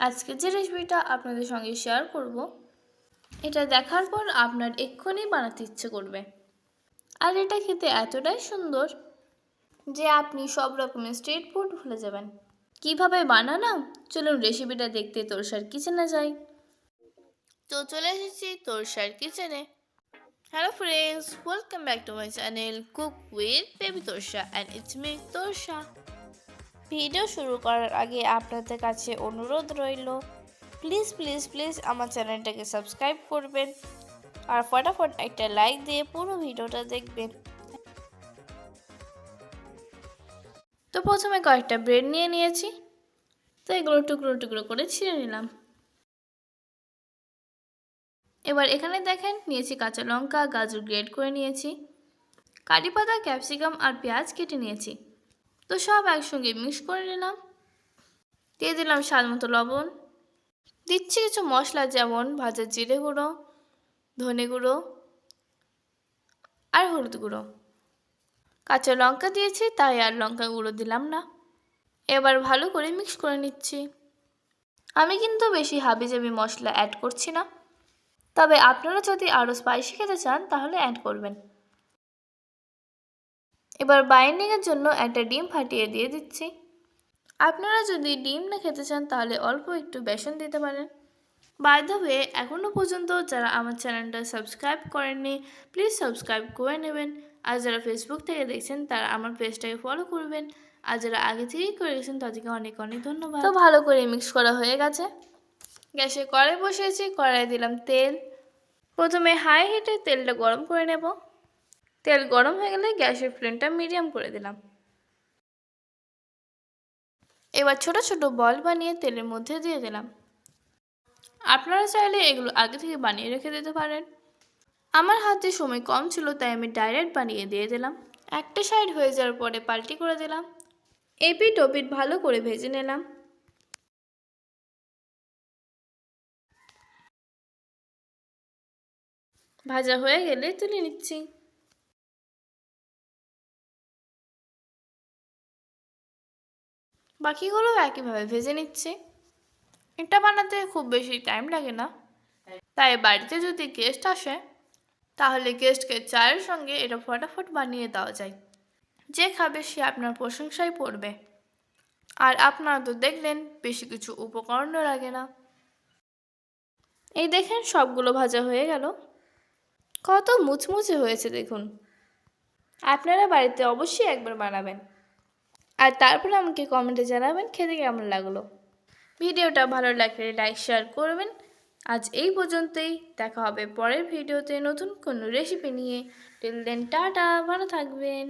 আজকে যে রেসিপিটা আপনাদের সঙ্গে শেয়ার করব, এটা দেখার পর আপনার এক্ষুনি বানাতে ইচ্ছে করবে। আর এটা খেতে এতটাই সুন্দর যে আপনি সব রকমের স্ট্রিট ফুড ভুলে যাবেন। কীভাবে বানানো? চলুন রেসিপিটা দেখতে তোরসার কিচেনে যাই। তো চলে এসেছি তোরসার কিচেনে hello friends welcome back to my channel cook with baby Torsa and it's me Torsa. Video শুরু করার আগে আপনাদের কাছে অনুরোধ রইল প্লিজ প্লিজ প্লিজ আমার চ্যানেলটাকে সাবস্ক্রাইব করবেন আর ফটাফট একটা লাইক দিয়ে পুরো ভিডিওটা দেখবেন। তো প্রথমে কয়েকটা ব্রেড নিয়ে নিয়েছি, তো এগুলো টুকরো টুকরো করে ছিঁড়ে নিলাম। এবার এখানে দেখেন নিয়েছি কাঁচা লঙ্কা, গাজর গ্রেড করে নিয়েছি, কারি পাতা ক্যাপসিকাম আর পেঁয়াজ কেটে নিয়েছি। তো সব একসঙ্গে মিক্স করে নিলাম। দিয়ে দিলাম স্বাদ মতো লবণ। দিচ্ছি কিছু মশলা যেমন ভাজা জিরে গুঁড়ো, ধনে গুঁড়ো আর হলুদ গুঁড়ো। কাঁচা লঙ্কা দিয়েছি, তাই আর লঙ্কা গুঁড়ো দিলাম না। এবার ভালো করে মিক্স করে নিচ্ছি। আমি কিন্তু বেশি হাবিজাবি মশলা অ্যাড করছি না। তবে আপনারা যদি আরও স্পাইসি খেতে চান, তাহলে অ্যাড করবেন। এবার বাইন্ডিংয়ের জন্য একটা ডিম ফাটিয়ে দিয়ে দিচ্ছি। আপনারা যদি ডিম না খেতে চান, তাহলে অল্প একটু বেসন দিতে পারেন। বাই দ্য ওয়ে এখনও পর্যন্ত যারা আমার চ্যানেলটা সাবস্ক্রাইব করেননি প্লিজ সাবস্ক্রাইব করে নেবেন। আর যারা ফেসবুক থেকে দেখছেন, তারা আমার পেজটাকে ফলো করবেন। আর যারা আগে থেকেই করে গেছেন, তাদেরকে অনেক অনেক ধন্যবাদ। তো ভালো করে মিক্স করা হয়ে গেছে। গ্যাসে কড়াই বসিয়েছি কড়াই দিলাম তেল। প্রথমে হাই হিটে তেলটা গরম করে নেব। তেল গরম হয়ে গেলে গ্যাসের ফ্লেমটা মিডিয়াম করে দিলাম। এবার ছোট ছোট বল বানিয়ে তেলের মধ্যে দিয়ে দিলাম। আপনারা চাইলে এগুলো আগে থেকে বানিয়ে রেখে দিতে পারেন। আমার হাতে সময় কম ছিল, তাই আমি ডাইরেক্ট বানিয়ে দিয়ে দিলাম। একটা সাইড হয়ে যাওয়ার পরে পাল্টি করে দিলাম। এপিট ওপিট ভালো করে ভেজে নিলাম। ভাজা হয়ে গেলে তুলে নিচ্ছি। বাকিগুলো একইভাবে ভেজে নিচ্ছি। এটা বানাতে খুব বেশি টাইম লাগে না। তাই বাড়িতে যদি গেস্ট আসে, তাহলে গেস্টকে চায়ের সঙ্গে এটা ফটাফট বানিয়ে দেওয়া যায়। যে খাবে সে আপনার প্রশংসাই পড়বে। আর আপনারা তো দেখলেন, বেশি কিছু উপকরণও লাগে না। এই দেখেন সবগুলো ভাজা হয়ে গেল। কত মুচমুচে হয়েছে দেখুন। আপনারা বাড়িতে অবশ্যই একবার বানাবেন। আর তারপরে আমাকে কমেন্টে জানাবেন খেতে কেমন লাগল। ভিডিওটা ভালো লাগলে লাইক, শেয়ার করবেন। আজ এই পর্যন্তই। দেখা হবে পরের ভিডিওতে নতুন কোনো রেসিপি নিয়ে। টেল দেন টাটা, ভালো থাকবেন।